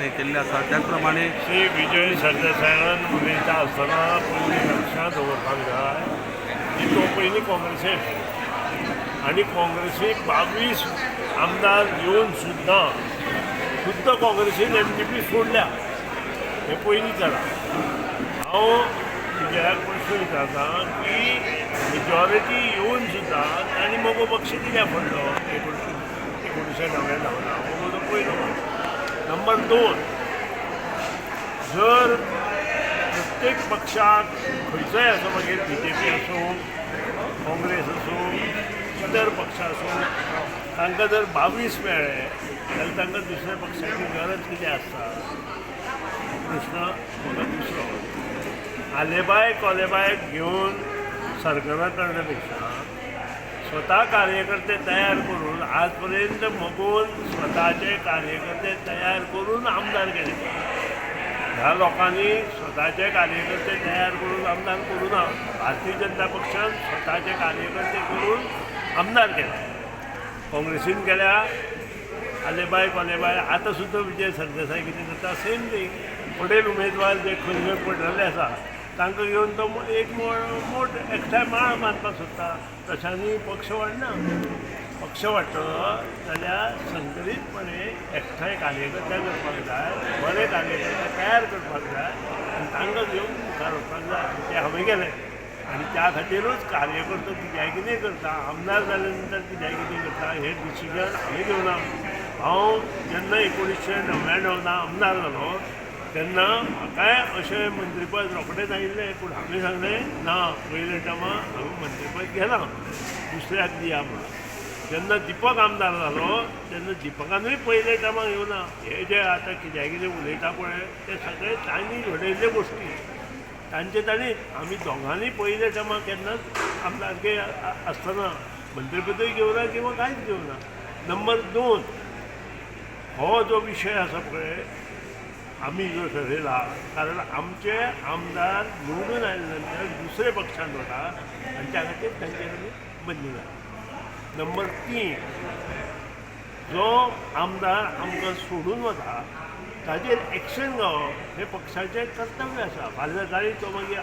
हे केल्लें आसा त्याचप्रमाणे श्री विजय सरदेसायान उलयता आसतना पयलीं लक्षांत दवरपाक जाय की तो पयलीं काँग्रेसीक आनी काँग्रेसीक बावीस आमदार येवन सुद्दां खुद्द काँग्रेसीन एम डी पी सोडल्या. हें पयलीं जाला हांव विजयाक प्रश्न विचारता की मेजॉरिटी येवन सुद्दां तांणी मगो पक्ष कित्याक पडलो एकोणशे एकोणशे णव्याण्णवला मगो तो पयलो नंबर दोन जर प्रत्येक पक्षाक खंयचोय आसूं मागीर बी जे म्हणजे पी आसूं काँग्रेस आसूं इतर पक्ष आसूं तांकां जर बावीस मेळ्ळे जाल्यार तांकां दुसऱ्या पक्षाची गरज कितें आसता प्रश्न म्हाका दुसरो आलेबाय कोलेबाय घेवन सरकारा करण्यापेक्षा स्वता कार्यकर्ते तयार करून आज पर्यंत स्वतःचे स्वताचे कार्यकर्ते तयार करून आमदार केले. ह्या लोकांनी स्वताचे कार्यकर्ते तयार करून आमदार करून ना भारतीय जनता पक्षान स्वताचे कार्यकर्ते करून आमदार केले. काँग्रेसीन केल्या. आलेबाय कोलेबाय आतां सुद्दां विजय सरदेसाय कितें करता सेम थींग पटेल उमेदवार जे खंय खंय पडलेले आसा तांकां घेवन तो एक मो- मोठ एकठांय माळ बांदपाक सोदता. तशांनी पक्ष वाडना पक्ष वाडटलो जाल्यार संकरीतपणे एकठांय कार्यकर्ते करपाक जाय बरे कार्यकर्ते तयार करपाक जाय आनी तांकां घेवन मुखार वचपाक जाय. ते हांवें केलें. आनी त्या खातीरूच कार्यकर्तो कित्याय कितें करता आमदार जाल्या नंतर कित्याय कितें करता हें डिसिजन हांवें घेवना. हांव जेन्ना एकोणिशें णव्याण्णवना आमदार जालो तेन्ना म्हाकाय अशें मंत्रीपद रोखडेंच आयिल्लें पूण हांवें सांगलें? ना पयले टायमा हांवें मंत्रीपद घेना दुसऱ्याक दिया म्हणून. जेन्ना दिपक आमदार जालो तेन्ना दिपकानूय पयले टायमाक येवना हे जे आतां कित्याक कितें उलयता पळय ते सगळे तांणी घडयल्ले गोश्टी तांचे तांणी आमी दोगांनी पयले टायमार केन्नाच आमदारके आसतना मंत्रीपदूय घेवना किंवा कांयच घेवना नंबर दोन हो जो विशय आसा पळय आमी जो ठरयला कारण आमचे आमदार निवडून आल्यानंतर नंतर दुसरे पक्षान वता आनी त्या खातीर तांचे कडेन बंदी जाता नंबर तीन जो आमदार आमकां सोडून वता ताजेर एक्शन घेवप हे पक्षाचें कर्तव्य आसा फाल्यां जाळी तो मागीर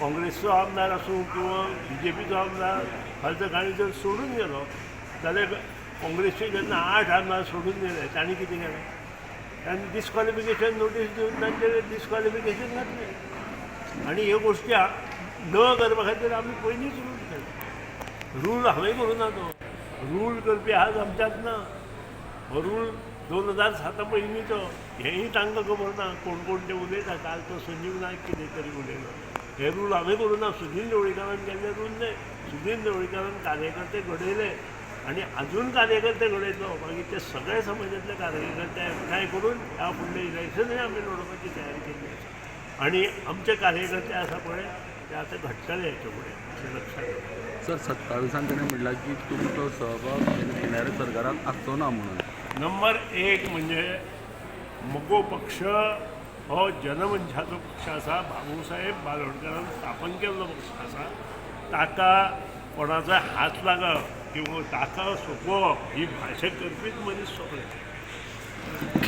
काँग्रेसचो आमदार आसूं किंवा बी जे पीचो आमदार फाल्यां सकाळी जर सोडून गेलो जाल्यार काँग्रेसचे जेन्ना आठ आमदार सोडून गेले तांणी कितें केलें? तांणी डिस्क्वालिफिकेशन नोटीस देऊन तांचेर डिस्क्वालिफिकेशन घातले. आनी ह्यो गोश्टी न करपा खातीर आमी पयलींच रूल केले. रूल हांवें करूं ना तो. रूल करपी आज आमच्यात ना. हो रूल दोन हजार साता पयलींचो हेंय तांकां खबर ना. कोण कोण ते उलयता काल तो संजीव नायक कितें तरी उलयलो हे रूल हांवें करूं ना. सुनील ढवळीकारान केल्ले रूल न्हय सुनील ढवळीकारान कार्यकर्ते घडयले आनी आजून कार्यकर्ते घडयतलो मागीर ते सगळे समाजातले कार्यकर्ते एकठांय करून? ह्या फुडले इलेक्शनूय आमी लडोवपाची तयारी केल्ली आसा आनी आमचे कार्यकर्ते आसा पळय ते आतां घडटले हेचे फुडें अशें लक्षात येता सर सत्तावीसान ताणें म्हणलां की तुमचो सहभाग किनारे सरकारात आसचो ना म्हणून. नंबर एक म्हणजे मगो पक्ष हो जनमंचाचो पक्ष आसा भाऊसाहेब बालोडकरान स्थापन केल्लो पक्ष आसा ताका कोणाचो हात लागप किंवा ताका सोपोवप ही भाशा करपीच मनीस सोपले